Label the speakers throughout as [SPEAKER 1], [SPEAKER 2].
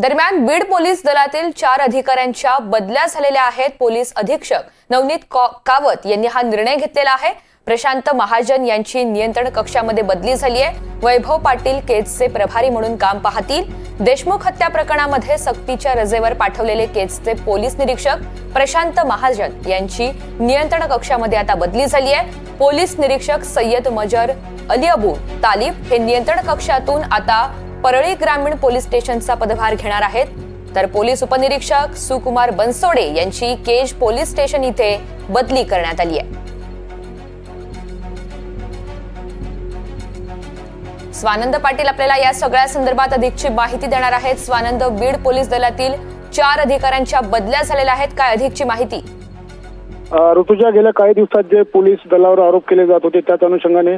[SPEAKER 1] दरम्यान बीड पोलीस दलातील चार अधिकाऱ्यांच्या बदल्या झालेल्या आहेत. पोलीस अधीक्षक नवनीत कौ- कावत यांनी हा निर्णय घेतलेला आहे. प्रशांत महाजन यांची नियंत्रण कक्षामध्ये बदली झाली आहे वैभव पाटील केजचे प्रभारी म्हणून काम पाहतील. देशमुख हत्या प्रकरणामध्ये सक्तीच्या रजेवर पाठवलेले केजचे पोलीस निरीक्षक प्रशांत महाजन यांची नियंत्रण कक्षामध्ये आता बदली झाली आहे पोलीस निरीक्षक सय्यद मजर अली अबू तालिब हे नियंत्रण कक्षातून आता परळी ग्रामीण पोलीस स्टेशनचा पदभार घेणार आहेत. तर पोलीस उपनिरीक्षक सुकुमार बनसोडे यांची केज पोलीस स्टेशन इथे बदली करण्यात आली आहे. स्वानंद पाटील आपल्याला या सगळ्या संदर्भात अधिकची माहिती देणार आहेत. स्वानंद बीड पोलीस दलातील चार अधिकाऱ्यांच्या बदल्या झालेल्या आहेत. काय अधिकची माहिती?
[SPEAKER 2] ऋतुजा गेल्या काही दिवसात जे पोलीस दलावर आरोप केले जात होते त्याच अनुषंगाने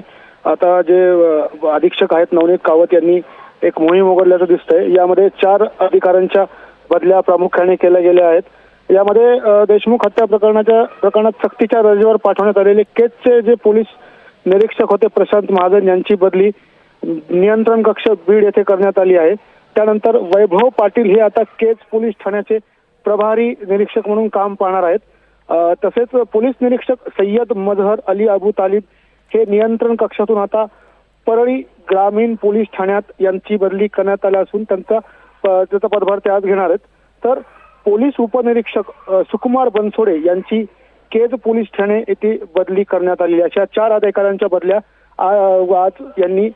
[SPEAKER 2] आता जे अधीक्षक आहेत नवनीत कावत यांनी एक मोहीम उघडल्याचं दिसतंय. यामध्ये चार अधिकाऱ्यांच्या बदल्या प्रामुख्याने केल्या गेल्या आहेत. यामध्ये देशमुख हत्या प्रकरणाच्या प्रकरणात सक्तीच्या रजेवर पाठवण्यात आलेले केचचे जे पोलीस निरीक्षक होते प्रशांत महाजन यांची बदली नियंत्रण कक्ष बीड येथे करण्यात आली आहे. त्यानंतर वैभव पाटील हे आता केज पोलीस ठाण्याचे प्रभारी निरीक्षक म्हणून काम पाहणार आहेत. तसेच पोलीस निरीक्षक सय्यद मजहर अली अबू तालिब हे नियंत्रण कक्षातून आता परळी ग्रामीण पोलीस ठाण्यात यांची बदली करण्यात आली असून त्यांचा त्याचा पदभार ते आज घेणार आहेत. तर पोलीस उपनिरीक्षक सुकुमार बनसोडे यांची केज पोलीस ठाणे येथे बदली करण्यात आलेली अशा चार अधिकाऱ्यांच्या बदल्या आज यांनी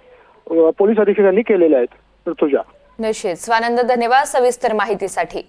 [SPEAKER 2] पोलीस अधीक्षकांनी केलेल्या आहेत. ऋतुजा.
[SPEAKER 1] निश्चित. स्वानंद धन्यवाद सविस्तर माहितीसाठी.